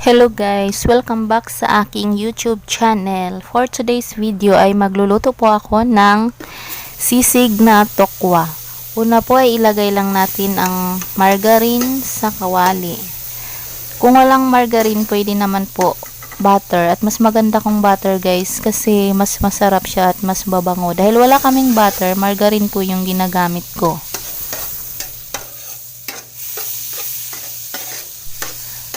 Hello guys! Welcome back sa aking YouTube channel. For today's video ay magluluto po ako ng sisig na tokwa. Una po ay ilagay lang natin ang margarine sa kawali. Kung walang margarine, pwede naman po butter. At mas maganda kong butter guys kasi mas masarap siya at mas babango. Dahil wala kaming butter, margarine po yung ginagamit ko.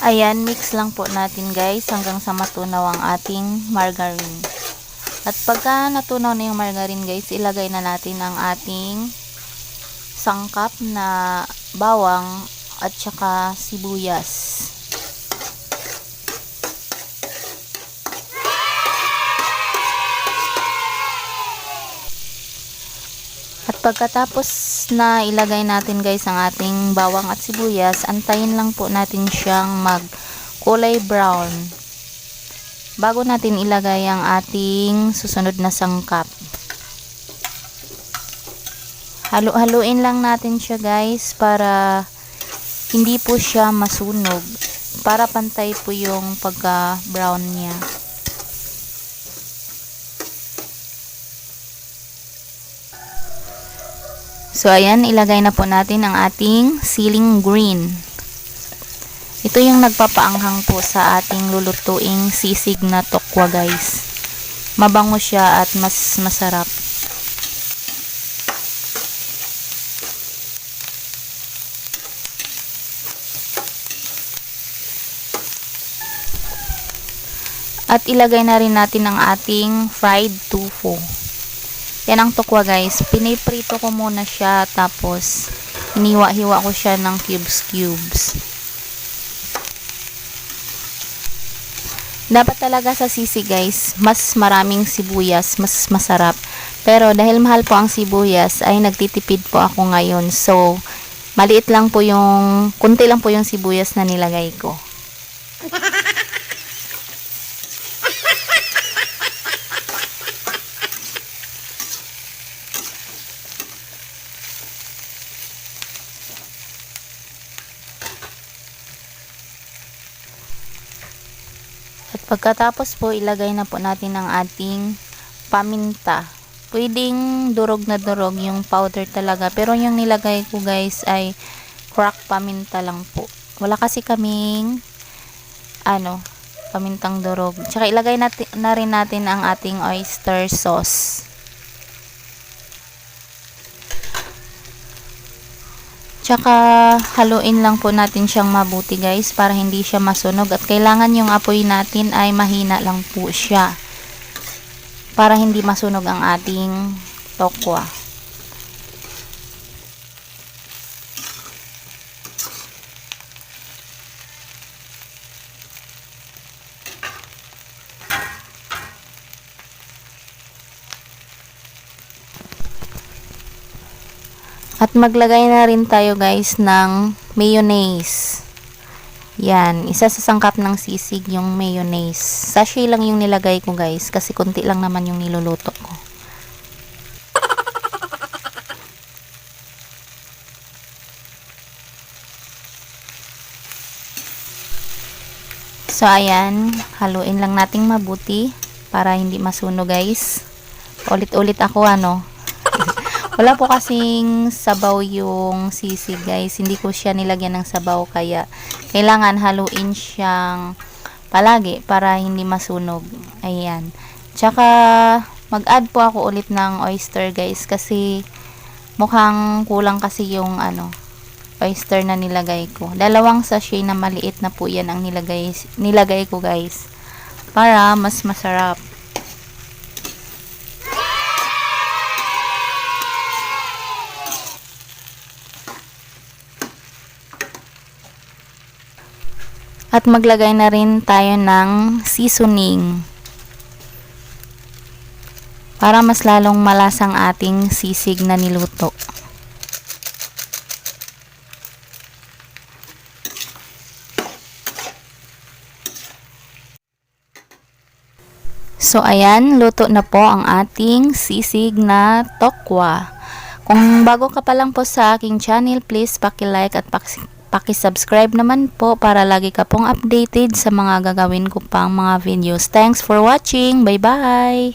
Ayan, mix lang po natin guys hanggang sa matunaw ang ating margarine. At pagka natunaw na yung margarine guys, ilagay na natin ang ating sangkap na bawang at saka sibuyas. Pagkatapos na ilagay natin guys ang ating bawang at sibuyas, antayin lang po natin siyang mag kulay brown. Bago natin ilagay ang ating susunod na sangkap. Halo-haluin lang natin siya guys para hindi po siya masunog. Para pantay po yung pagka-brown niya. So, ayan, ilagay na po natin ang ating ceiling green. Ito yung nagpapaanghang po sa ating lulutuing sisig na tokwa, guys. Mabango siya at mas masarap. At ilagay na rin natin ang ating fried tofu. Yan ang tukwa guys. Piniprito ko muna siya tapos hiniwa-hiwa ko siya ng cubes-cubes. Dapat talaga sa sisi guys, mas maraming sibuyas, mas masarap. Pero dahil mahal po ang sibuyas, ay nagtitipid po ako ngayon. So, maliit lang po yung, kunti lang po yung sibuyas na nilagay ko. pagkatapos po, ilagay na po natin ang ating paminta. Pwedeng durog na durog yung powder talaga. Pero yung nilagay ko guys ay crack paminta lang po. Wala kasi kaming ano, pamintang durog. Tsaka ilagay natin, na rin natin ang ating oyster sauce. Tsaka haluin lang po natin siyang mabuti guys para hindi siya masunog at kailangan yung apoy natin ay mahina lang po siya para hindi masunog ang ating tokwa. At maglagay na rin tayo guys ng mayonnaise. Yan, isa sa sangkap ng sisig yung mayonnaise. Sachet lang yung nilagay ko guys kasi konti lang naman yung niluluto ko. So ayan, haluin lang nating mabuti para hindi masunog guys. Ulit-ulit ako ano, wala po kasing sabaw yung sisig guys. Hindi ko siya nilagyan ng sabaw kaya kailangan haluin siyang palagi para hindi masunog. Ayan. Tsaka mag-add po ako ulit ng oyster guys kasi mukhang kulang kasi yung ano oyster na nilagay ko. Dalawang sachet na maliit na po yan ang nilagay, nilagay ko guys para mas masarap. At maglagay na rin tayo ng seasoning. Para mas lalong malasang ating sisig na niluto. So, ayan, luto na po ang ating sisig na tokwa. Kung bago ka pa lang po sa aking channel, please paki-like at paki- Paki-subscribe naman po para lagi ka pong updated sa mga gagawin ko pang mga videos. Thanks for watching. Bye-bye!